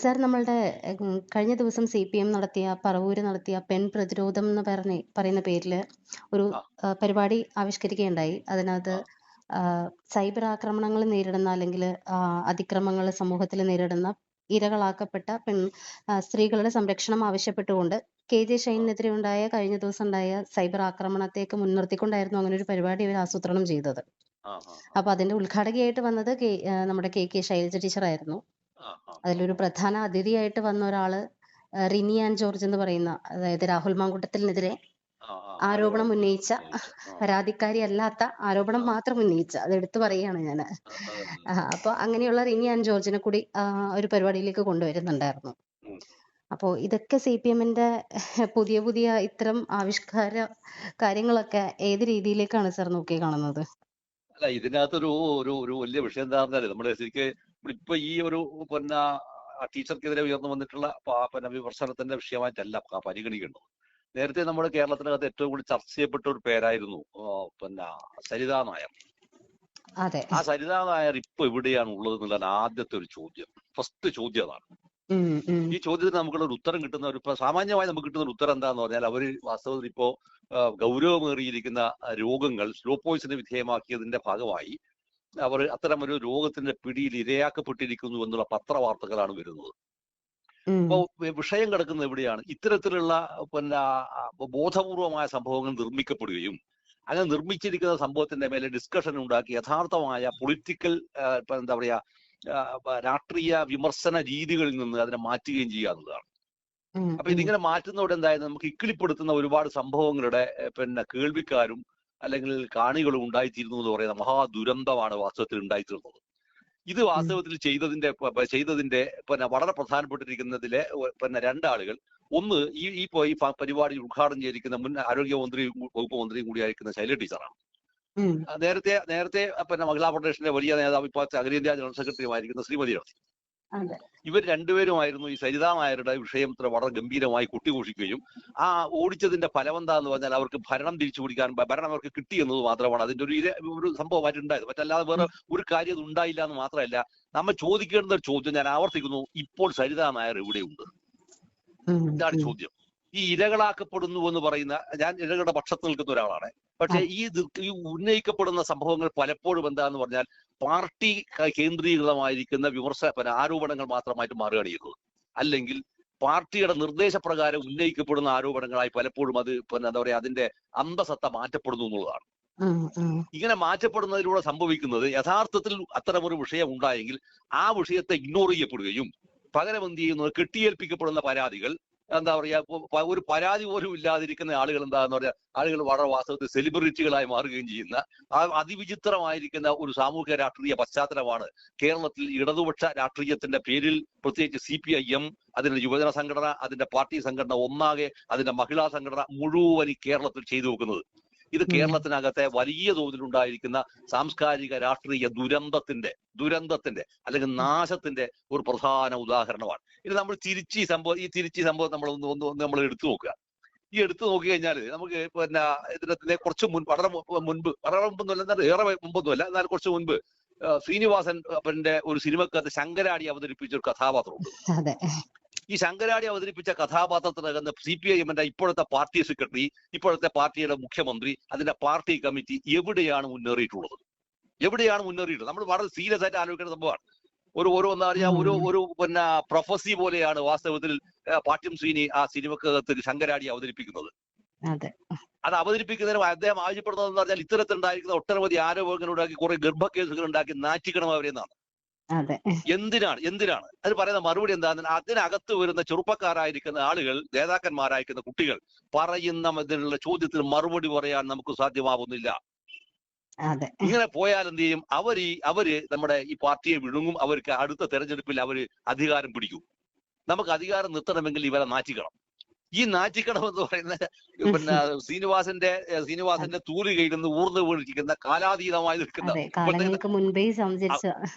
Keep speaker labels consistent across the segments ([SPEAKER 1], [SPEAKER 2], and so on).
[SPEAKER 1] Sir നമ്മളുടെ കഴിഞ്ഞ ദിവസം സി പി എം നടത്തിയ പറവൂര് നടത്തിയ പെൺ പ്രതിരോധം എന്ന് പറഞ്ഞ പറയുന്ന പേരിൽ ഒരു പരിപാടി ആവിഷ്കരിക്കുകയുണ്ടായി. അതിനകത്ത് സൈബർ ആക്രമണങ്ങൾ നേരിടുന്ന അല്ലെങ്കിൽ അതിക്രമങ്ങൾ സമൂഹത്തിൽ നേരിടുന്ന ഇരകളാക്കപ്പെട്ട പെൺ സ്ത്രീകളുടെ സംരക്ഷണം ആവശ്യപ്പെട്ടുകൊണ്ട് കെ ജെ ഷൈനെതിരെ ഉണ്ടായ കഴിഞ്ഞ ദിവസം ഉണ്ടായ സൈബർ ആക്രമണത്തേക്ക് മുൻനിർത്തിക്കൊണ്ടായിരുന്നു അങ്ങനെ ഒരു പരിപാടി ഇവർ ആസൂത്രണം ചെയ്തത്. അപ്പൊ അതിന്റെ ഉദ്ഘാടകയായിട്ട് വന്നത് കെ നമ്മുടെ കെ കെ ശൈലജ ടീച്ചറായിരുന്നു. അതിലൊരു പ്രധാന അതിഥിയായിട്ട് വന്ന ഒരാൾ റിനി ആൻഡ് ജോർജ് എന്ന് പറയുന്ന അതായത് രാഹുൽ മാങ്കുട്ടത്തിനെതിരെ. ആരോപണം ഉന്നയിച്ച പരാതിക്കാരി അല്ലാത്ത ആരോപണം മാത്രം ഉന്നയിച്ച അത് എടുത്തു പറയുകയാണ് ഞാൻ അപ്പൊ അങ്ങനെയുള്ള റിനി ആൻഡ് ജോർജിനെ കൂടി ഒരു പരിപാടിയിലേക്ക് കൊണ്ടുവരുന്നുണ്ടായിരുന്നു. അപ്പോ ഇതൊക്കെ സി പി എമ്മിന്റെ പുതിയ പുതിയ ഇത്തരം ആവിഷ്കാര കാര്യങ്ങളൊക്കെ ഏത് രീതിയിലേക്കാണ് സാർ നോക്കി കാണുന്നത്
[SPEAKER 2] അല്ല ഇതിനകത്തൊരു ഒരു ഒരു വലിയ വിഷയം എന്താ പറഞ്ഞാൽ നമ്മുടെ ശരിക്ക് ഇപ്പൊ ഈ ഒരു പിന്നെ ടീച്ചർക്കെതിരെ ഉയർന്നു വന്നിട്ടുള്ള പിന്നെ വിമർശനത്തിന്റെ വിഷയമായിട്ടല്ല പരിഗണിക്കുന്നത്. പരിഗണിക്കേണ്ടത് നേരത്തെ നമ്മുടെ കേരളത്തിനകത്ത് ഏറ്റവും കൂടുതൽ ചർച്ച ചെയ്യപ്പെട്ട ഒരു പേരായിരുന്നു പിന്നെ സരിതാ നായർ. ആ സരിതാ നായർ ഇപ്പൊ എവിടെയാണ് ഉള്ളത് എന്നുള്ളതാണ് ആദ്യത്തെ ഒരു ചോദ്യം. ഫസ്റ്റ് ചോദ്യം അതാണ്. ഈ ചോദ്യത്തിന് നമുക്കുള്ള ഒരു ഉത്തരം കിട്ടുന്ന ഒരു സാമാന്യമായി നമുക്ക് കിട്ടുന്ന ഒരു ഉത്തരം എന്താന്ന് പറഞ്ഞാൽ അവർ വാസ്തവത്തിൽ ഇപ്പോ ഗൗരവമേറിയിരിക്കുന്ന രോഗങ്ങൾ സ്ലോ പോയിസന് വിധേയമാക്കിയതിന്റെ ഭാഗമായി അവർ അത്തരം ഒരു രോഗത്തിന്റെ പിടിയിൽ ഇരയാക്കപ്പെട്ടിരിക്കുന്നു എന്നുള്ള പത്രവാർത്തകളാണ് വരുന്നത്. അപ്പോൾ വിഷയം കിടക്കുന്നത് എവിടെയാണ്? ഇത്തരത്തിലുള്ള പിന്നെ ബോധപൂർവമായ സംഭവങ്ങൾ നിർമ്മിക്കപ്പെടുകയും അങ്ങനെ നിർമ്മിച്ചിരിക്കുന്ന സംഭവത്തിന്റെ മേലെ ഡിസ്കഷൻ ഉണ്ടാക്കി യഥാർത്ഥമായ പൊളിറ്റിക്കൽ എന്താ പറയാ രാഷ്ട്രീയ വിമർശന രീതികളിൽ നിന്ന് അതിനെ മാറ്റുകയും ചെയ്യുക
[SPEAKER 1] ഉം,
[SPEAKER 2] അപ്പൊ. ഇതിങ്ങനെ മാറ്റുന്നതോടെ എന്തായാലും നമുക്ക് ഇക്കിളിപ്പെടുത്തുന്ന ഒരുപാട് സംഭവങ്ങളുടെ പിന്നെ കേൾവിക്കാരും അല്ലെങ്കിൽ കാണികളും ഉണ്ടായിത്തീരുന്നു എന്ന് പറയുന്ന മഹാദുരന്തമാണ് വാസ്തവത്തിൽ ഉണ്ടായിത്തീർന്നത്. ഇത് വാസ്തവത്തിൽ ചെയ്തതിന്റെ ചെയ്തതിന്റെ പിന്നെ വളരെ പ്രധാനപ്പെട്ടിരിക്കുന്നതിലെ പിന്നെ രണ്ടാളുകൾ. ഒന്ന് ഈ ഈ ഈ പരിപാടി ഉദ്ഘാടനം ചെയ്തിരിക്കുന്ന മുൻ ആരോഗ്യമന്ത്രി വകുപ്പ് മന്ത്രിയും കൂടിയായിരിക്കുന്ന ശൈല ടീച്ചറാണ്. നേരത്തെ നേരത്തെ പിന്നെ മഹിളാ ഫെഡറേഷന്റെ വലിയ നേതാവ് ഇപ്പോൾ അഖിലേന്ത്യാ ജനറൽ സെക്രട്ടറിയുമായിരിക്കുന്ന ശ്രീമതി ഇവർ രണ്ടുപേരുമായിരുന്നു ഈ സരിതാ നായരുടെ വിഷയം ഇത്ര വളരെ ഗംഭീരമായി കുട്ടിഘോഷിക്കുകയും ആ ഓടിച്ചതിന്റെ ഫലം എന്താന്ന് പറഞ്ഞാൽ അവർക്ക് ഭരണം തിരിച്ചു പിടിക്കാൻ ഭരണം അവർക്ക് കിട്ടി എന്നത് മാത്രമാണ്. അതിന്റെ ഒരു ഒരു സംഭവമായിട്ടുണ്ടായത് മറ്റല്ലാതെ വേറെ ഒരു കാര്യം അത് ഉണ്ടായില്ല എന്ന് മാത്രമല്ല നമ്മൾ ചോദിക്കേണ്ട ഒരു ചോദ്യം ഞാൻ ആവർത്തിക്കുന്നു. ഇപ്പോൾ സരിതാ നായർ എവിടെയുണ്ട്?
[SPEAKER 1] എന്താണ്
[SPEAKER 2] ഇതാണ് ചോദ്യം? ഈ ഇരകളാക്കപ്പെടുന്നു എന്ന് പറയുന്ന ഞാൻ ഇരകളുടെ പക്ഷത്ത് നിൽക്കുന്ന ഒരാളാണ്. പക്ഷേ ഈ ഈ ഉന്നയിക്കപ്പെടുന്ന സംഭവങ്ങൾ പലപ്പോഴും എന്താന്ന് പറഞ്ഞാൽ പാർട്ടി കേന്ദ്രീകൃതമായിരിക്കുന്ന വിമർശന ആരോപണങ്ങൾ മാത്രമായിട്ട് മാറുകയാണ് ചെയ്യുന്നത് അല്ലെങ്കിൽ പാർട്ടിയുടെ നിർദ്ദേശപ്രകാരം ഉന്നയിക്കപ്പെടുന്ന ആരോപണങ്ങളായി പലപ്പോഴും അത് പിന്നെ എന്താ പറയാ അതിന്റെ അന്തസത്ത മാറ്റപ്പെടുന്നു എന്നുള്ളതാണ്. ഇങ്ങനെ മാറ്റപ്പെടുന്നതിലൂടെ സംഭവിക്കുന്നത് യഥാർത്ഥത്തിൽ അത്തരമൊരു വിഷയം ഉണ്ടായെങ്കിൽ ആ വിഷയത്തെ ഇഗ്നോർ ചെയ്യപ്പെടുകയും പകരം എന്ത് ചെയ്യുന്നത് കെട്ടിയേൽപ്പിക്കപ്പെടുന്ന പരാതികൾ എന്താ പറയാ ഒരു പരാതി പോലും ഇല്ലാതിരിക്കുന്ന ആളുകൾ എന്താന്ന് പറയാ ആളുകൾ വളരെ വാസ്തവത്തിൽ സെലിബ്രിറ്റികളായി മാറുകയും ചെയ്യുന്ന ആ അതിവിചിത്രമായിരിക്കുന്ന ഒരു സാമൂഹ്യ രാഷ്ട്രീയ പശ്ചാത്തലമാണ് കേരളത്തിൽ ഇടതുപക്ഷ രാഷ്ട്രീയത്തിന്റെ പേരിൽ പ്രത്യേകിച്ച് സി പി ഐ എം അതിന്റെ യുവജന സംഘടന അതിന്റെ പാർട്ടി സംഘടന ഒന്നാകെ അതിന്റെ മഹിളാ സംഘടന മുഴുവൻ ഈ കേരളത്തിൽ ചെയ്തു വെക്കുന്നത്. ഇത്. കേരളത്തിനകത്തെ വലിയ തോതിലുണ്ടായിരിക്കുന്ന സാംസ്കാരിക രാഷ്ട്രീയ ദുരന്തത്തിന്റെ ദുരന്തത്തിന്റെ അല്ലെങ്കിൽ നാശത്തിന്റെ ഒരു പ്രധാന ഉദാഹരണമാണ്. ഇത് നമ്മൾ തിരിച്ചി സംഭവം ഈ തിരിച്ചി സംഭവം നമ്മൾ ഒന്ന് ഒന്ന് ഒന്ന് നമ്മൾ എടുത്തു നോക്കുക. ഈ എടുത്തു നോക്കി കഴിഞ്ഞാൽ നമുക്ക് പിന്നെ ഇതിനെ കുറച്ച് മുൻ വളരെ മുൻപ് വളരെ മുമ്പൊന്നുമല്ല എന്നാൽ ഏറെ മുമ്പൊന്നുമല്ല എന്നാൽ കുറച്ച് മുൻപ് ശ്രീനിവാസൻ അപ്പന്റെ ഒരു സിനിമക്കകത്ത് ശങ്കരാടി അവതരിപ്പിച്ച ഒരു കഥാപാത്രമുണ്ട്. ഈ ശങ്കരാടി അവതരിപ്പിച്ച കഥാപാത്രത്തിനകുന്ന സി പി ഐ എമ്മിന്റെ ഇപ്പോഴത്തെ പാർട്ടി സെക്രട്ടറി ഇപ്പോഴത്തെ പാർട്ടിയുടെ മുഖ്യമന്ത്രി അതിന്റെ പാർട്ടി കമ്മിറ്റി എവിടെയാണ് മുന്നേറിയിട്ടുള്ളത്? എവിടെയാണ് മുന്നേറിയിട്ടുള്ളത്? നമ്മൾ വളരെ സീരിയസ് ആയിട്ട് ആലോചിക്കേണ്ട സംഭവമാണ്. ഒരു ഒരു എന്താ പറയാ ഒരു ഒരു പിന്നെ പ്രൊഫസി പോലെയാണ് വാസ്തവത്തിൽ പാട്യം ശ്രീനി ആ സിനിമക്കകത്ത് ശങ്കരാടി അവതരിപ്പിക്കുന്നത്.
[SPEAKER 1] അതെ.
[SPEAKER 2] അവതരിപ്പിക്കുന്നതിന് അദ്ദേഹം ആവശ്യപ്പെടുന്നത് എന്ന് പറഞ്ഞാൽ ഇത്തരത്തിലുണ്ടായിരിക്കുന്ന ഒട്ടനവധി ആരോപണങ്ങൾ ഉണ്ടാക്കി കുറെ ഗർഭക്കേസുകൾ ഉണ്ടാക്കി നാറ്റിക്കണം അവരെന്നാണ്. എന്തിനാണ്? എന്തിനാണ്? അത് പറയുന്ന മറുപടി എന്താണ് അതിനകത്ത് വരുന്ന ചെറുപ്പക്കാരായിരിക്കുന്ന ആളുകൾ നേതാക്കന്മാരായിരിക്കുന്ന കുട്ടികൾ പറയുന്ന ഇതിനുള്ള ചോദ്യത്തിന് മറുപടി പറയാൻ നമുക്ക് സാധ്യമാവുന്നില്ല. ഇങ്ങനെ പോയാൽ എന്ത് ചെയ്യും? അവർ അവർ നമ്മുടെ ഈ പാർട്ടിയെ വിഴുങ്ങും. അവർക്ക് അടുത്ത തെരഞ്ഞെടുപ്പിൽ അവർ അധികാരം പിടിക്കും. നമുക്ക് അധികാരം നിർത്തണമെങ്കിൽ ഇവരെ നാറ്റിക്കണം. ഈ നാറ്റിക്കടം എന്ന് പറയുന്ന പിന്നെ ശ്രീനിവാസന്റെ ശ്രീനിവാസന്റെ തൂലികയിൽ നിന്ന് ഊർന്നു വീണിരിക്കുന്ന കാലാതീതമായി നിൽക്കുന്ന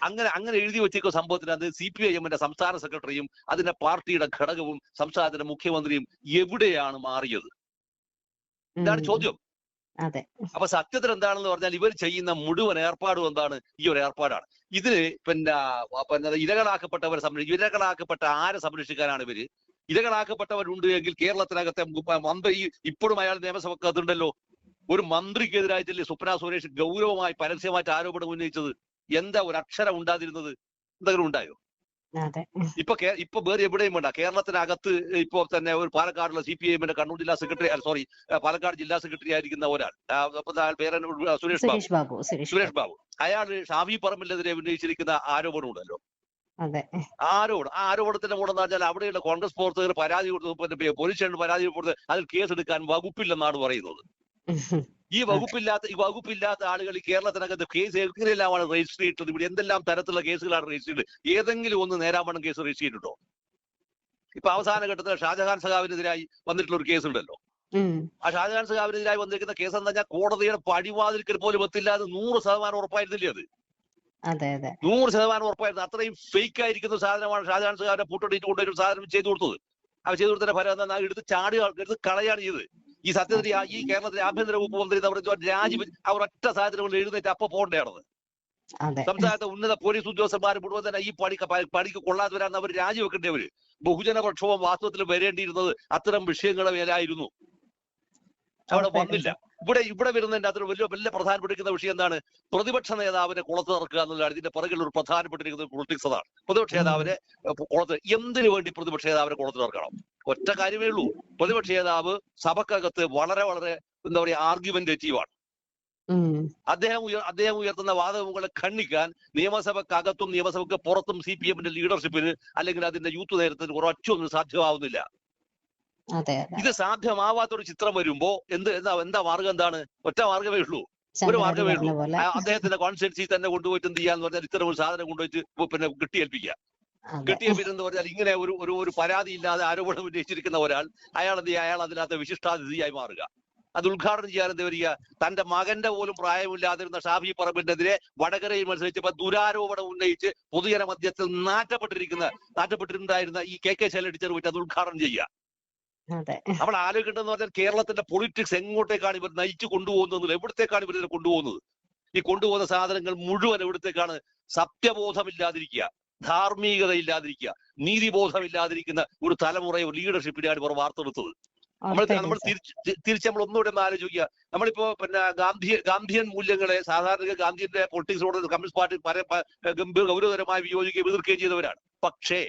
[SPEAKER 2] അങ്ങനെ അങ്ങനെ എഴുതി വെച്ചേക്കുന്ന സംഭവത്തിന് അത് സി പി ഐ എമ്മിന്റെ സംസ്ഥാന സെക്രട്ടറിയും അതിന്റെ പാർട്ടിയുടെ ഘടകവും സംസ്ഥാനത്തിന്റെ മുഖ്യമന്ത്രിയും എവിടെയാണ് മാറിയത്? ഇതാണ് ചോദ്യം.
[SPEAKER 1] അതെ.
[SPEAKER 2] അപ്പൊ സത്യത്തിൽ എന്താണെന്ന് പറഞ്ഞാൽ ഇവർ ചെയ്യുന്ന മുഴുവൻ ഏർപ്പാടും എന്താണ്? ഈ ഒരു ഏർപ്പാടാണ്. ഇതിന് പിന്നെ പിന്നെ ഇരകളാക്കപ്പെട്ടവരെ സംരക്ഷിക്കും ഇരകളാക്കപ്പെട്ട ആരെ സംരക്ഷിക്കാനാണ് ഇവർ ഇരകളാക്കപ്പെട്ടവരുണ്ട് എങ്കിൽ കേരളത്തിനകത്തെ മന്ത്രി ഇപ്പോഴും അയാൾ നിയമസഭക്ക് അതുണ്ടല്ലോ. ഒരു മന്ത്രിക്കെതിരായിട്ടല്ലേ സ്വപ്ന സുരേഷ് ഗൗരവമായി പരസ്യമായിട്ട് ആരോപണം ഉന്നയിച്ചത്? എന്താ ഒരു അക്ഷരം ഉണ്ടാതിരുന്നത്? എന്തെങ്കിലും ഉണ്ടായോ? ഇപ്പൊ ഇപ്പൊ വേറെ എവിടെയും വേണ്ട. കേരളത്തിനകത്ത് ഇപ്പോ തന്നെ ഒരു പാലക്കാടുള്ള സി പി എമ്മിന്റെ കണ്ണൂർ ജില്ലാ സെക്രട്ടറി സോറി പാലക്കാട് ജില്ലാ സെക്രട്ടറി ആയിരിക്കുന്ന ഒരാൾ. അപ്പൊ സുരേഷ് ബാബു.
[SPEAKER 1] സുരേഷ് ബാബു
[SPEAKER 2] അയാൾ ഷാഫി പറമ്പിലെതിരെ ഉന്നയിച്ചിരിക്കുന്ന ആരോപണം ഉണ്ടല്ലോ ആരോപണം? ആ ആരോപണത്തിന്റെ കൂടെ എന്ന് പറഞ്ഞാൽ അവിടെയുള്ള കോൺഗ്രസ് പ്രവർത്തകർ പരാതി കൊടുത്തു പിന്നെ പോലീസ് സ്റ്റേഷനിൽ പരാതി കൊടുത്ത് അതിൽ കേസെടുക്കാൻ വകുപ്പില്ലെന്നാണ് പറയുന്നത്. ഈ വകുപ്പില്ലാത്ത ഈ വകുപ്പില്ലാത്ത ആളുകൾ ഈ കേരളത്തിനകത്ത് കേസ് എങ്ങനെയെല്ലാമാണ് രജിസ്റ്റർ ചെയ്തിട്ടുള്ളത്? ഇവിടെ എന്തെല്ലാം തരത്തിലുള്ള കേസുകളാണ് രജിസ്റ്റർ ചെയ്തത് ഏതെങ്കിലും ഒന്ന് നേരാവണ്ണം കേസ് രജിസ്റ്റർ ചെയ്തിട്ടുണ്ടോ? ഇപ്പൊ അവസാന ഘട്ടത്തിൽ ഷാജഹാൻ സഖാവിനെതിരായി വന്നിട്ടുള്ള ഒരു കേസ് ഉണ്ടല്ലോ ആ ഷാജഹാൻ സഖാവിനെതിരായി വന്നിരിക്കുന്ന കേസ് എന്താ പറഞ്ഞാൽ കോടതിയുടെ പടിവാതിൽക്കൽ പോലും എത്തില്ലാതെ നൂറ് ശതമാനം ഉറപ്പായിരുന്നില്ലേ അതെ? നൂറ് ശതമാനം ഉറപ്പായിരുന്നു. അത്രയും ഫേക്ക് ആയിരിക്കുന്ന സാധനമാണ് ഷാജഹാൻ സഖാവിനെ പൂട്ടടിയിട്ട് കൊണ്ടുവരും സാധനം ചെയ്തു കൊടുത്തത്. അവർ ചെയ്തു കൊടുത്തതിന്റെ ഫലം എന്താ? എടുത്ത് ചാടി എടുത്ത് കളയാണ് ചെയ്തത്. ഈ സത്യത്തിൽ ഈ കേരളത്തിലെ ആഭ്യന്തര വകുപ്പ് മന്ത്രി എന്ന് പറയുന്നത് രാജി അവർ ഒറ്റ സാഹചര്യം കൊണ്ട് എഴുന്നേറ്റ് അപ്പൊ പോകേണ്ടതാണ്
[SPEAKER 1] അതെ.
[SPEAKER 2] സംസ്ഥാനത്തെ ഉന്നത പോലീസ് ഉദ്യോഗസ്ഥന്മാർ മുഴുവൻ തന്നെ ഈ പണിക്ക് പണിക്ക് കൊള്ളാത്തവരാന്ന് അവർ രാജിവെക്കേണ്ടവര് ബഹുജന പ്രക്ഷോഭം വാസ്തവത്തിൽ വരേണ്ടിയിരുന്നത് അത്തരം വിഷയങ്ങളെ മേലായിരുന്നു. അവിടെ വന്നില്ല. ഇവിടെ ഇവിടെ വരുന്നതിന്റെ അത്ര വലിയ വലിയ പ്രധാനപ്പെട്ടിരിക്കുന്ന വിഷയം എന്താണ്? പ്രതിപക്ഷ നേതാവിനെ കുളത്ത് ഇറക്കുക എന്നുള്ളതാണ്. ഇതിന്റെ പിറകിൽ ഒരു പ്രധാനപ്പെട്ടിരിക്കുന്ന പൊളിറ്റിക്സ് അതാണ്. പ്രതിപക്ഷ നേതാവിനെ കുളത്ത് എന്തിനു വേണ്ടി പ്രതിപക്ഷ നേതാവിനെ കുളത്ത് ഇറക്കണം ഒറ്റ കാര്യമേ ഉള്ളൂ. പ്രതിപക്ഷ നേതാവ് സഭക്കകത്ത് വളരെ വളരെ എന്താ പറയുക ആർഗ്യുമെന്റേറ്റീവാണ്
[SPEAKER 1] ആണ്.
[SPEAKER 2] അദ്ദേഹം ഉയർ അദ്ദേഹം ഉയർത്തുന്ന വാദമുകളെ ഖണ്ഡിക്കാൻ നിയമസഭക്കകത്തും നിയമസഭയ്ക്ക് പുറത്തും സി പി എമ്മിന്റെ ലീഡർഷിപ്പിന് അല്ലെങ്കിൽ അതിന്റെ യൂത്ത് നേതൃത്വത്തിന് ഒരൊറ്റൊന്നും സാധ്യമാവുന്നില്ല. ഇത് സാധ്യമാവാത്തൊരു ചിത്രം വരുമ്പോ എന്ത് എന്താ എന്താ മാർഗം എന്താണ്? ഒറ്റ മാർഗമേ ഉള്ളൂ. ഒരു മാർഗമേ ഉള്ളൂ. അദ്ദേഹത്തിന്റെ കോൺസ്റ്റിറ്റ്യൻസി തന്നെ കൊണ്ടുപോയിട്ട് എന്ത് ചെയ്യാന്ന് പറഞ്ഞാൽ ഇത്തരം ഒരു സാധനം കൊണ്ടുപോയിട്ട് പിന്നെ കെട്ടിയേൽപ്പിക്കുക. കെട്ടിയേൽപ്പിച്ചെന്ന് പറഞ്ഞാൽ ഇങ്ങനെ ഒരു ഒരു ഒരു പരാതി ഇല്ലാതെ ആരോപണം ഉന്നയിച്ചിരിക്കുന്ന ഒരാൾ അയാൾ എന്ത് ചെയ്യുക? അയാൾ അതിനകത്ത് വിശിഷ്ടാതിഥിയായി മാറുക. അത് ഉദ്ഘാടനം ചെയ്യാൻ എന്ത് വരിക തന്റെ മകന്റെ പോലും പ്രായമില്ലാതിരുന്ന ഷാഫി പറമ്പിനെതിരെ വടകരയിൽ മത്സരിച്ചപ്പോ ദുരാരോപണം ഉന്നയിച്ച് പൊതുജന മധ്യത്തിൽ നാറ്റപ്പെട്ടിരിക്കുന്ന നാറ്റപ്പെട്ടിട്ടുണ്ടായിരുന്ന ഈ കെ കെ ശൈലജ പോയിട്ട് അത് ഉദ്ഘാടനം ചെയ്യുക. നമ്മൾ ആലോചിക്കേണ്ടതെന്ന് പറഞ്ഞാൽ കേരളത്തിന്റെ പൊളിറ്റിക്സ് എങ്ങോട്ടേക്കാണ് ഇവർ നയിച്ചു കൊണ്ടുപോകുന്നത് എവിടത്തേക്കാണ് ഇവർ ഇതിനെ കൊണ്ടുപോകുന്നത്? ഈ കൊണ്ടുപോകുന്ന സാധനങ്ങൾ മുഴുവൻ എവിടത്തേക്കാണ് സത്യബോധമില്ലാതിരിക്കുക ധാർമ്മികത ഇല്ലാതിരിക്കുക നീതിബോധമില്ലാതിരിക്കുന്ന ഒരു തലമുറയോ ലീഡർഷിപ്പിനെയാണ് ഇവർ വാർത്തെടുത്തത്. നമ്മൾ നമ്മൾ തിരിച്ച് നമ്മൾ ഒന്നുകൂടെ ഒന്ന് ആലോചിക്കുക. നമ്മളിപ്പോ പിന്നെ ഗാന്ധി ഗാന്ധിയൻ മൂല്യങ്ങളെ സാധാരണ ഗാന്ധിയന്റെ പൊളിറ്റിക്സിനോട് കമ്മ്യൂണിസ്റ്റ് പാർട്ടി പല ഗംഭീര ഗൗരവതരമായി വിയോജിക്കുകയും എതിർക്കുകയും ചെയ്തവരാണ്. പക്ഷേ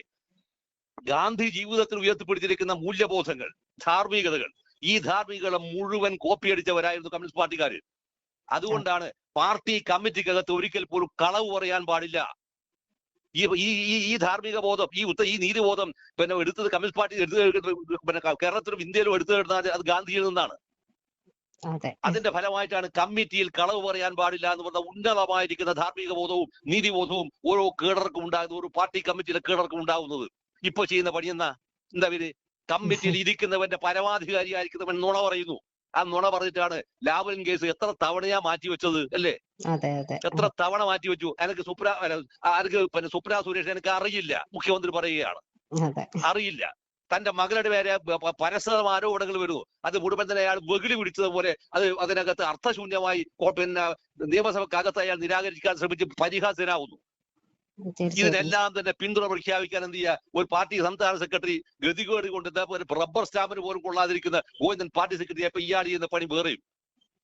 [SPEAKER 2] ഗാന്ധി ജീവിതത്തിൽ ഉയർത്തിപ്പിടിച്ചിരിക്കുന്ന മൂല്യബോധങ്ങൾ ധാർമ്മികതകൾ ഈ ധാർമ്മികളെ മുഴുവൻ കോപ്പിയടിച്ചവരായിരുന്നു കമ്മ്യൂണിസ്റ്റ് പാർട്ടിക്കാർ അതുകൊണ്ടാണ് പാർട്ടി കമ്മിറ്റിക്കകത്ത് ഒരിക്കൽ പോലും കളവ് പറയാൻ പാടില്ല. ഈ ഈ ഈ- ധാർമ്മിക ബോധം ഈ ഉത്ത ഈ നീതിബോധം പിന്നെ എടുത്തത് കമ്മ്യൂണിസ്റ്റ് പാർട്ടി എടുത്ത് പിന്നെ കേരളത്തിലും ഇന്ത്യയിലും എടുത്തു കഴിഞ്ഞാൽ അത് ഗാന്ധിയിൽ നിന്നാണ്.
[SPEAKER 1] അതെ.
[SPEAKER 2] അതിന്റെ ഫലമായിട്ടാണ് കമ്മിറ്റിയിൽ കളവ് പറയാൻ പാടില്ല എന്ന് പറഞ്ഞ ഉന്നതമായിരിക്കുന്ന ധാർമ്മിക ബോധവും നീതിബോധവും ഓരോ കേഡർക്കും ഉണ്ടാകുന്നത് ഒരു പാർട്ടി കമ്മിറ്റിയിലെ കേഡർക്കും ഉണ്ടാകുന്നത്. ഇപ്പൊ ചെയ്യുന്ന പണി എന്നാ? എന്താ പേര് കമ്മിറ്റിയിൽ ഇരിക്കുന്നവന്റെ പരമാധികാരി ആയിരിക്കുന്നവൻ നുണ പറയുന്നു. ആ നുണ പറഞ്ഞിട്ടാണ് ലാവലിൻ കേസ് എത്ര തവണയാ മാറ്റി വെച്ചത് അല്ലേ? എത്ര തവണ മാറ്റി വെച്ചു? എനിക്ക് സുപ്ര എനിക്ക് ആർക്ക് പിന്നെ സുപ്ര സുരേഷ് എനിക്ക് അറിയില്ല. മുഖ്യമന്ത്രി പറയുകയാണ്. അറിയില്ല. തന്റെ മകളുടെ പേരെ പരസ്പരം ആരോപണങ്ങൾ വരുന്നു. അത് മുഴുവൻ തന്നെ അയാൾ വെകിലി പിടിച്ചതുപോലെ അത് അതിനകത്ത് അർത്ഥശൂന്യമായി പിന്നെ നിയമസഭക്കകത്ത് അയാൾ നിരാകരിക്കാൻ ശ്രമിച്ച് പരിഹാസ്യനാവുന്നു. ഇതിനെല്ലാം തന്നെ പിന്തുണ പ്രഖ്യാപിക്കാൻ എന്ത് ചെയ്യുക ഒരു പാർട്ടി സംസ്ഥാന സെക്രട്ടറി ഗതികേട് കൊണ്ട് ഒരു റബ്ബർ സ്റ്റാമ്പിന് പോലും കൊള്ളാതിരിക്കുന്ന ഗോവിന്ദൻ പാർട്ടി സെക്രട്ടറി അപ്പൊ ഇയാൾ ചെയ്യുന്ന പണി വേറെയും.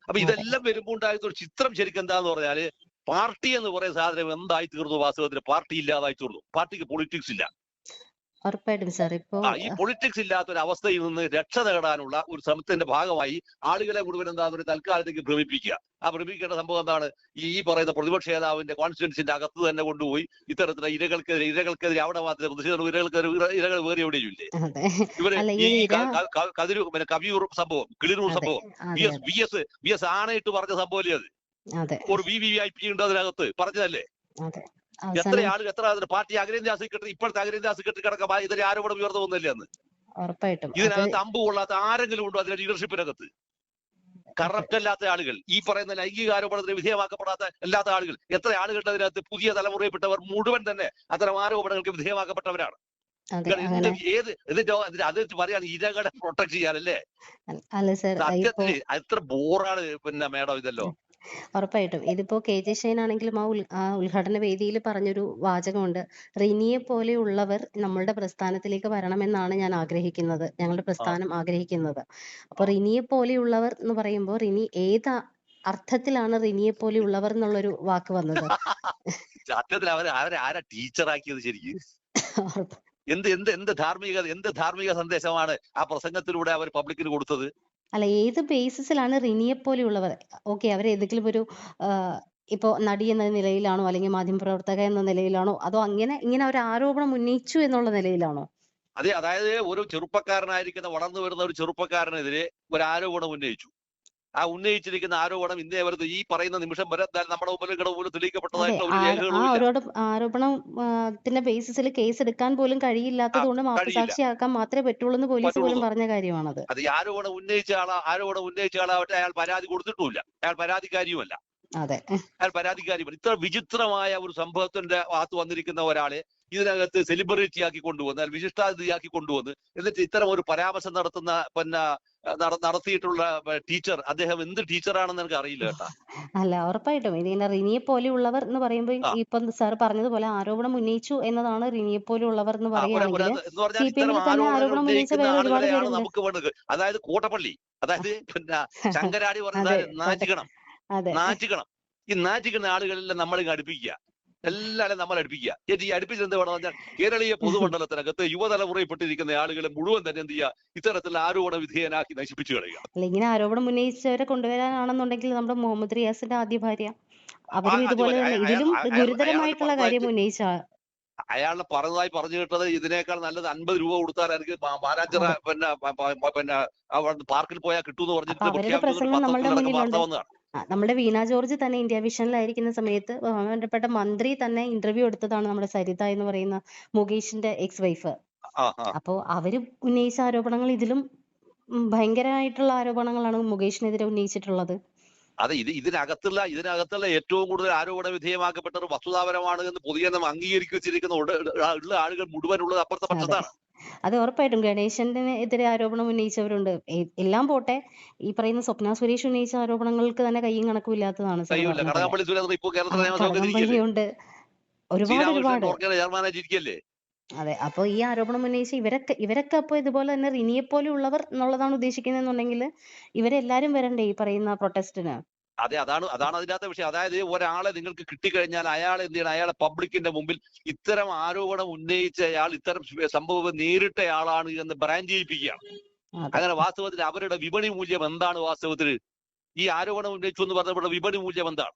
[SPEAKER 2] അപ്പൊ ഇതെല്ലാം വരുമ്പോൾ ഉണ്ടായിരുന്ന ഒരു ചിത്രം ശരിക്കും എന്താന്ന് പറഞ്ഞാൽ പാർട്ടി എന്ന് പറയുന്ന സാധനം എന്തായി തീർന്നു വാസ്തവത്തിൽ? പാർട്ടി ഇല്ലാതായി തീർന്നു. പാർട്ടിക്ക് പൊളിറ്റിക്സ് ഇല്ല.
[SPEAKER 1] ഉറപ്പായിട്ടും സാർ. ഇപ്പോ
[SPEAKER 2] ഈ പൊളിറ്റിക്സ് ഇല്ലാത്ത ഒരു അവസ്ഥയിൽ നിന്ന് രക്ഷ നേടാനുള്ള ഒരു ശ്രമത്തിന്റെ ഭാഗമായി ആളുകളെ മുഴുവൻ എന്താന്ന് ഒരു തൽക്കാലത്തേക്ക് ഭ്രമിപ്പിക്കുക. ആ ഭ്രമിക്കേണ്ട സംഭവം എന്താണ്? ഈ പറയുന്ന പ്രതിപക്ഷ നേതാവിന്റെ കോൺസ്റ്റിറ്റ്യൻസിന്റെ അകത്ത് തന്നെ കൊണ്ടുപോയി ഇത്തരത്തിലുള്ള ഇരകൾക്കെതിരെ ഇരകൾക്കെതിരെ അവിടെ മാത്രമേ പ്രതിഷേധം ഇരകൾക്കെതിരെ ഇരകൾ വേറെ എവിടെയും ഇല്ലേ?
[SPEAKER 1] ഇവർ
[SPEAKER 2] ഈ കതിരൂർ പിന്നെ കവിയൂർ സംഭവം കിളിരൂർ സംഭവം V S V S V S ആണയിട്ട് പറഞ്ഞ സംഭവമല്ലേ അത്? ഒരു വി വി ഐ പി ഉണ്ട് അതിനകത്ത്. പറഞ്ഞതല്ലേ? എത്ര ആളുകൾ എത്ര പാർട്ടി അഖിലേന്ത്യാ സെക്രട്ടറി ഇപ്പോഴത്തെ അഖിലേന്ത്യാ സെക്രട്ടറി കിടക്കാൻ ഇതിന്റെ ആരോപണം ഉയർന്നു വന്നില്ലേ അന്ന്
[SPEAKER 1] ഉറപ്പായിട്ടും. അത്
[SPEAKER 2] ഇതിനകത്ത് അമ്പ് കൊള്ളാത്ത ആരെങ്കിലും ഉണ്ടോ അതിന്റെ ലീഡർഷിപ്പിനകത്ത്? കറപ്റ്റ് അല്ലാത്ത ആളുകൾ. ഈ പറയുന്ന ലൈംഗിക ആരോപണത്തിന് വിധേയമാക്കപ്പെടാത്ത അല്ലാത്ത ആളുകൾ. എത്ര ആളുകളുടെ അതിനകത്ത്? പുതിയ തലമുറയിൽപ്പെട്ടവർ മുഴുവൻ തന്നെ അത്തരം ആരോപണങ്ങൾക്ക് വിധേയമാക്കപ്പെട്ടവരാണ്. ഏത് എന്നിട്ട് അത് പറയാണ് ഇരകളെ പ്രൊട്ടക്ട് ചെയ്യാനല്ലേ? സത്യത്തിൽ എത്ര ബോറാണ് പിന്നെ മേഡം ഇതല്ലോ.
[SPEAKER 1] ഉറപ്പായിട്ടും. ഇതിപ്പോ കെ ജെ ഷൈൻ ആണെങ്കിലും ആ ഉൽ ആ ഉദ്ഘാടന വേദിയിൽ പറഞ്ഞൊരു വാചകമുണ്ട്. റിനിയെ പോലെയുള്ളവർ നമ്മളുടെ പ്രസ്ഥാനത്തിലേക്ക് വരണമെന്നാണ് ഞാൻ ആഗ്രഹിക്കുന്നത്. ഞങ്ങളുടെ പ്രസ്ഥാനം ആഗ്രഹിക്കുന്നത്. അപ്പൊ റിനിയെ പോലെയുള്ളവർ എന്ന് പറയുമ്പോൾ റിനി ഏത് അ- അർത്ഥത്തിലാണ് റിനിയെ പോലെയുള്ളവർ എന്നുള്ളൊരു വാക്ക് വന്നത്?
[SPEAKER 2] സത്യത്തിൽ അവർ ടീച്ചറാക്കിയത് ശരിക്കും? എന്ത് എന്ത് എന്ത് ധാർമ്മിക എന്ത് ധാർമ്മിക സന്ദേശമാണ് ആ പ്രസംഗത്തിലൂടെ അവർ പബ്ലിക്കിന് കൊടുത്തത്?
[SPEAKER 1] അല്ല ഏത് ബേസിസിലാണ് റിനിയെ പോലെയുള്ളവർ? ഓക്കെ അവർ ഏതെങ്കിലും ഒരു ഇപ്പോ നടി എന്ന നിലയിലാണോ? അല്ലെങ്കിൽ മാധ്യമപ്രവർത്തക എന്ന നിലയിലാണോ? അതോ അങ്ങനെ ഇങ്ങനെ ഒരു ആരോപണം ഉന്നയിച്ചു എന്നുള്ള നിലയിലാണോ?
[SPEAKER 2] അതെ അതായത് ഒരു ചെറുപ്പക്കാരനായിരിക്കുന്ന വളർന്നു വരുന്ന ഒരു ചെറുപ്പക്കാരനെതിരെ ഒരു ആരോപണം ഉന്നയിച്ചു. ആ ഉന്നയിച്ചിരിക്കുന്ന ആരോപണം ഇന്നേ വരെ ഈ പറയുന്ന നിമിഷം വരെ നമ്മുടെ മുമ്പിൽ ഇവിടെ പോലും തെളിയിക്കപ്പെട്ടതായിട്ടുള്ള
[SPEAKER 1] ആരോപണത്തിന്റെ ബേസിസിൽ കേസ് എടുക്കാൻ പോലും കഴിയില്ലാത്തതുകൊണ്ട്
[SPEAKER 2] കഴിയില്ല.
[SPEAKER 1] മാപ്പുസാക്ഷിയാക്കാൻ മാത്രമേ പറ്റുള്ളൂ എന്ന് പോലീസ് പോലും പറഞ്ഞ കാര്യമാണത്.
[SPEAKER 2] അത് ആരോപണം ഉന്നയിച്ച ആളാ ആരോപണം ഉന്നയിച്ച ആളാവട്ടെ അയാൾ പരാതി കൊടുത്തിട്ടുമില്ല. അയാൾ പരാതിക്കാരിയുമല്ല.
[SPEAKER 1] അതെ.
[SPEAKER 2] അയാൾ പരാതിക്കാരിയുമല്ല. ഇത്ര വിചിത്രമായ ഒരു സംഭവത്തിന്റെ ഭാഗത്ത് വന്നിരിക്കുന്ന ഒരാളെ ഇതിനകത്ത് സെലിബ്രിറ്റി ആക്കി കൊണ്ടുവന്ന് വിശിഷ്ടാതിഥിയാക്കി കൊണ്ടുവന്ന് എന്നിട്ട് ഇത്തരം ഒരു പരാമർശം നടത്തുന്ന പിന്നെ നടത്തിയിട്ടുള്ള ടീച്ചർ അദ്ദേഹം എന്ത് ടീച്ചറാണെന്ന് എനിക്ക് അറിയില്ല കേട്ടാ.
[SPEAKER 1] അല്ല ഉറപ്പായിട്ടും. ഇതിങ്ങനെ റിനിയെ പോലെയുള്ളവർ എന്ന് പറയുമ്പോൾ ഇപ്പൊ സാർ പറഞ്ഞതുപോലെ ആരോപണം ഉന്നയിച്ചു എന്നതാണ് റിനിയെ പോലെയുള്ളവർ എന്ന്
[SPEAKER 2] ആ, ഒരു- ഒരു-
[SPEAKER 1] പറയുകയാണെങ്കിൽ
[SPEAKER 2] എന്ന് പറഞ്ഞാൽ
[SPEAKER 1] സി പി എമ്മിൽ
[SPEAKER 2] ഇത്തരം
[SPEAKER 1] ആരോപണം ഉന്നയിച്ച വേറെ ഒരുപാട്
[SPEAKER 2] ആളുകളെയാണ്
[SPEAKER 1] പേരുണ്ട്.
[SPEAKER 2] നമുക്ക് വേണ്ടത് അതായത് കോട്ടപ്പള്ളി. അതായത് പിന്നെ ശങ്കരാടി
[SPEAKER 1] പറഞ്ഞ
[SPEAKER 2] നാറ്റിക്കണം നാറ്റിക്കണം ഈ നാറ്റിക്കുന്ന ആളുകളെല്ലാം നമ്മൾ അടുപ്പിക്കുക. എല്ലാവരും നമ്മൾ അടുപ്പിക്കുക. ഈ അടുപ്പിച്ച് എന്ത് വേണമെന്ന് പറഞ്ഞാൽ കേരളീയ പൊതുമണ്ഡലത്തിനകത്ത് യുവതലമുറയിൽപ്പെട്ടിരിക്കുന്ന ആളുകളെ മുഴുവൻ തന്നെ എന്ത് ചെയ്യുക? ഇത്തരത്തിൽ ആരോപണ വിധേയനാക്കി നശിപ്പിച്ചു കളയുക.
[SPEAKER 1] ഇങ്ങനെ ആരോപണം ഉന്നയിച്ചവരെ കൊണ്ടുവരാനാണെന്നുണ്ടെങ്കിൽ നമ്മുടെ മുഹമ്മദ് റിയാസിന്റെ ആദ്യ ഭാര്യ. അവരും ഇതുപോലെ ഇതിലും ഗുരുതരമായിട്ടുള്ള കാര്യം ഉന്നയിച്ച
[SPEAKER 2] അയാളെ പറഞ്ഞതായി പറഞ്ഞു കേട്ടത് ഇതിനേക്കാൾ നല്ലത് അൻപത് രൂപ കൊടുത്താൽ എനിക്ക് മാനാഞ്ചിറ പിന്നെ പിന്നെ പാർക്കിൽ പോയാൽ കിട്ടുമെന്ന്
[SPEAKER 1] എന്ന്
[SPEAKER 2] പറഞ്ഞിട്ട് പ്രഖ്യാപിച്ചു വാർത്ത വന്നതാണ്.
[SPEAKER 1] നമ്മുടെ വീണ ജോർജ് തന്നെ ഇന്ത്യ വിഷനിലായിരിക്കുന്ന സമയത്ത് ബഹുമാനപ്പെട്ട മന്ത്രി തന്നെ ഇന്റർവ്യൂ എടുത്തതാണ് നമ്മുടെ സരിത എന്ന് പറയുന്ന മുകേഷിന്റെ എക്സ് വൈഫ് അപ്പോ അവർ ഉന്നയിച്ച ആരോപണങ്ങൾ ഇതിലും ഭയങ്കരമായിട്ടുള്ള ആരോപണങ്ങളാണ് മുകേഷിനെതിരെ ഉന്നയിച്ചിട്ടുള്ളത്.
[SPEAKER 2] അതെ ഇത് ഇതിനകത്തുള്ള ഇതിനകത്തുള്ള ഏറ്റവും കൂടുതൽ ആരോപണ വിധേയമാക്കപ്പെട്ട ഒരു വസ്തുതാപരമാണ് എന്ന് പൊതുജനം അംഗീകരിച്ചു വെച്ചിരിക്കുന്ന ഉള്ള ആളുകൾ മുഴുവൻ ഉള്ളത് അപ്പുറത്തെ പക്ഷത്താണ്.
[SPEAKER 1] അത് ഉറപ്പായിട്ടും ഗണേശനെതിരെ ആരോപണം ഉന്നയിച്ചവരുണ്ട്. എല്ലാം പോട്ടെ ഈ പറയുന്ന സ്വപ്ന സുരേഷ് ഉന്നയിച്ച ആരോപണങ്ങൾക്ക് തന്നെ കയ്യും കണക്കും ഇല്ലാത്തതാണ് കടകംപള്ളിയുണ്ട് ഒരുപാട് ഒരുപാട്. അതെ അപ്പൊ ഈ ആരോപണം ഉന്നയിച്ച ഇവരൊക്കെ ഇവരൊക്കെ അപ്പൊ ഇതുപോലെ തന്നെ റിനിയെ പോലെ ഉള്ളവർ എന്നുള്ളതാണ് ഉദ്ദേശിക്കുന്നതെന്നുണ്ടെങ്കിൽ ഇവരെല്ലാരും വരണ്ടേ ഈ പറയുന്ന പ്രൊട്ടസ്റ്റിന്
[SPEAKER 2] അതെ അതാണ് അതാണ് അതിനകത്തെ വിഷയം. അതായത് ഒരാളെ നിങ്ങൾക്ക് കിട്ടിക്കഴിഞ്ഞാൽ അയാൾ എന്ത് ചെയ്യണം? അയാളെ പബ്ലിക്കിന്റെ മുമ്പിൽ ഇത്തരം ആരോപണം ഉന്നയിച്ച അയാൾ ഇത്തരം സംഭവം നേരിട്ടയാളാണ് എന്ന് ബ്രാൻഡ് ചെയ്യിപ്പിക്കുകയാണ്. അങ്ങനെ വാസ്തവത്തിൽ അവരുടെ വിപണി മൂല്യം എന്താണ് വാസ്തവത്തിൽ? ഈ ആരോപണം ഉന്നയിച്ചു എന്ന് പറഞ്ഞപ്പോൾ വിപണി മൂല്യം എന്താണ്?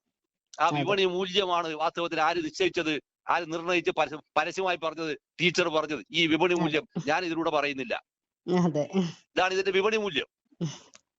[SPEAKER 2] ആ വിപണി മൂല്യമാണ് വാസ്തവത്തിൽ ആര് നിശ്ചയിച്ചത്? ആര് നിർണയിച്ച് പരസ്യമായി പറഞ്ഞത്? ടീച്ചർ പറഞ്ഞത്. ഈ വിപണി മൂല്യം ഞാൻ ഇതിലൂടെ പറയുന്നില്ല. ഇതാണ് ഇതിന്റെ വിപണി മൂല്യം.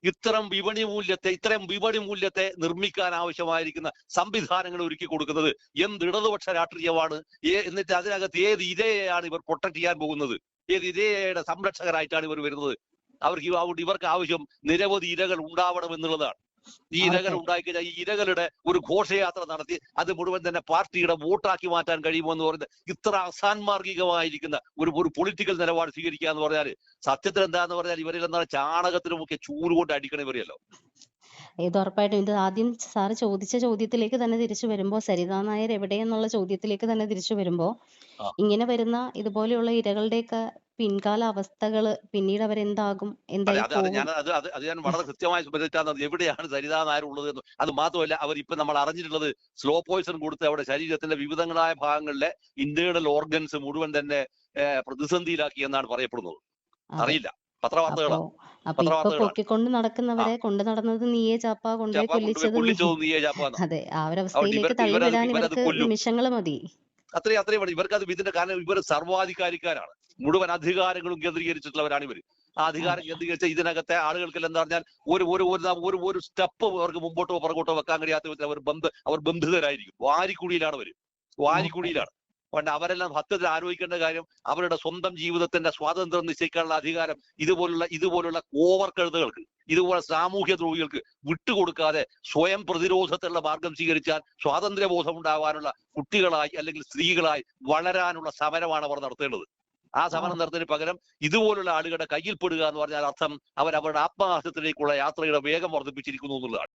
[SPEAKER 2] ഇത്തരം വിപണി മൂല്യത്തെ ഇത്തരം വിപണി മൂല്യത്തെ നിർമ്മിക്കാൻ ആവശ്യമായിരിക്കുന്ന സംവിധാനങ്ങൾ ഒരുക്കി കൊടുക്കുന്നത് എന്ത് ഇടതുപക്ഷ രാഷ്ട്രീയമാണ്? എന്നിട്ട് അതിനകത്ത് ഏത് ഇരയെയാണ് ഇവർ പ്രൊട്ടക്ട് ചെയ്യാൻ പോകുന്നത്? ഏത് ഇരയുടെ സംരക്ഷകരായിട്ടാണ് ഇവർ വരുന്നത്? അവർക്ക് ഇവ- ഇവർക്ക് ആവശ്യം നിരവധി ഇരകൾ ഉണ്ടാവണം എന്നുള്ളതാണ്. ഈ ഇരകൾ ഉണ്ടാക്കി ഈ ഇരകളുടെ ഒരു ഘോഷയാത്ര നടത്തി അത് മുഴുവൻ തന്നെ പാർട്ടിയുടെ വോട്ടാക്കി മാറ്റാൻ കഴിയുമോ എന്ന് പറയുന്നത് ഇത്ര അസാൻമാർഗികമായിരിക്കുന്ന ഒരു ഒരു പൊളിറ്റിക്കൽ നിലപാട് സ്വീകരിക്കുക എന്ന് പറഞ്ഞാൽ സത്യത്തിൽ എന്താന്ന് പറഞ്ഞാൽ ഇവരിൽ എന്താണ് ചാണകത്തിന് മുഖ്യ ചൂട് കൊണ്ട് അടിക്കണ ഇവരെയല്ലോ.
[SPEAKER 1] ഇത് ഉറപ്പായിട്ടും ഇത് ആദ്യം സാറ് ചോദിച്ച ചോദ്യത്തിലേക്ക് തന്നെ തിരിച്ചു വരുമ്പോ സരിതാ നായർ എവിടെയെന്നുള്ള ചോദ്യത്തിലേക്ക് തന്നെ തിരിച്ചു
[SPEAKER 2] വരുമ്പോ
[SPEAKER 1] ഇങ്ങനെ വരുന്ന ഇതുപോലെയുള്ള ഇരകളുടെയൊക്കെ പിൻകാല അവസ്ഥകൾ പിന്നീട് അവരെന്താകും?
[SPEAKER 2] അതെ
[SPEAKER 1] എന്തായി
[SPEAKER 2] അത് അത്
[SPEAKER 1] പോകും?
[SPEAKER 2] ഞാൻ അത് അത് അത് ഞാൻ വളരെ കൃത്യമായി സ്മരിച്ചാൽ എവിടെയാണ് സരിതാ നായർ ഉള്ളത് എന്ന്. അത് മാത്രമല്ല അവർ ഇപ്പൊ നമ്മൾ അറിഞ്ഞിട്ടുള്ളത് സ്ലോ പോയ്സൺ കൊടുത്ത് അവിടെ ശരീരത്തിന്റെ വിവിധങ്ങളായ ഭാഗങ്ങളിലെ ഇന്റേണൽ ഓർഗൻസ് മുഴുവൻ തന്നെ ഏഹ്, പ്രതിസന്ധിയിലാക്കി എന്നാണ് പറയപ്പെടുന്നത്.
[SPEAKER 1] അതെ.
[SPEAKER 2] അറിയില്ല.
[SPEAKER 1] അപ്പോ
[SPEAKER 2] പത്രവാർത്തകളാണ്
[SPEAKER 1] അപ്പൊ ഇപ്പൊ
[SPEAKER 2] പത്രവാർത്തകളാണ്.
[SPEAKER 1] പൊക്കിക്കൊണ്ട് നടക്കുന്നവരെ കൊണ്ടു നടന്നത് നീയെ ചാപ്പ കൊണ്ടുപോയി
[SPEAKER 2] കൊണ്ടുപോയി
[SPEAKER 1] കൊല്ലിച്ചത് നീ
[SPEAKER 2] നീയെ. ചാപ്പാന്ന്.
[SPEAKER 1] അതെ ആ ഒരവസ്ഥയിലേക്ക്
[SPEAKER 2] ഇവരത്
[SPEAKER 1] തള്ളിവിടാൻ
[SPEAKER 2] ഇവരത്
[SPEAKER 1] ഇവർക്ക്
[SPEAKER 2] കൊല്ലും.
[SPEAKER 1] നിമിഷങ്ങൾ മതി.
[SPEAKER 2] അത്രയും അത്രയും വേണം. ഇവർക്ക് അത് ഇതിന്റെ കാരണം ഇവർ സർവാധികാരിക്കാരാണ്. മുഴുവൻ അധികാരങ്ങളും കേന്ദ്രീകരിച്ചിട്ടുള്ളവരാണ് ഇവർ ആ അധികാരം കേന്ദ്രീകരിച്ച ഇതിനകത്തെ ആളുകൾക്ക് എന്താ പറഞ്ഞാൽ ഒരു ഒരു ഒരു ഒരു സ്റ്റെപ്പ് അവർക്ക് മുമ്പോട്ടോ പുറകോട്ടോ വെക്കാൻ കഴിയാത്ത വിധത്തിൽ അവർ ബന്ധ അവർ ബന്ധിതരായിരിക്കും. വാരിക്കുഴിയിലാണ് അവർ വാരിക്കുഴിയിലാണ്. പണ്ട് അവരെല്ലാം സത്യത്തിൽ ആലോചിക്കേണ്ട കാര്യം അവരുടെ സ്വന്തം ജീവിതത്തിന്റെ സ്വാതന്ത്ര്യം നിശ്ചയിക്കാനുള്ള അധികാരം ഇതുപോലുള്ള ഇതുപോലുള്ള ഓവർ കഴുതകൾക്ക് ഇതുപോലെ സാമൂഹ്യ ദ്രോഹികൾക്ക് വിട്ടുകൊടുക്കാതെ സ്വയം പ്രതിരോധത്തിലുള്ള മാർഗം സ്വീകരിച്ചാൽ സ്വാതന്ത്ര്യബോധം ഉണ്ടാകാനുള്ള കുട്ടികളായി അല്ലെങ്കിൽ സ്ത്രീകളായി വളരാനുള്ള സമരമാണ് അവർ നടത്തേണ്ടത്. ആ സമരം നടത്തിന് പകരം ഇതുപോലുള്ള ആളുകളുടെ കയ്യിൽ പെടുക എന്ന് പറഞ്ഞാൽ അർത്ഥം അവർ അവരുടെ ആത്മനാശത്തിലേക്കുള്ള യാത്രയുടെ വേഗം വർദ്ധിപ്പിച്ചിരിക്കുന്നു എന്നുള്ളതാണ്.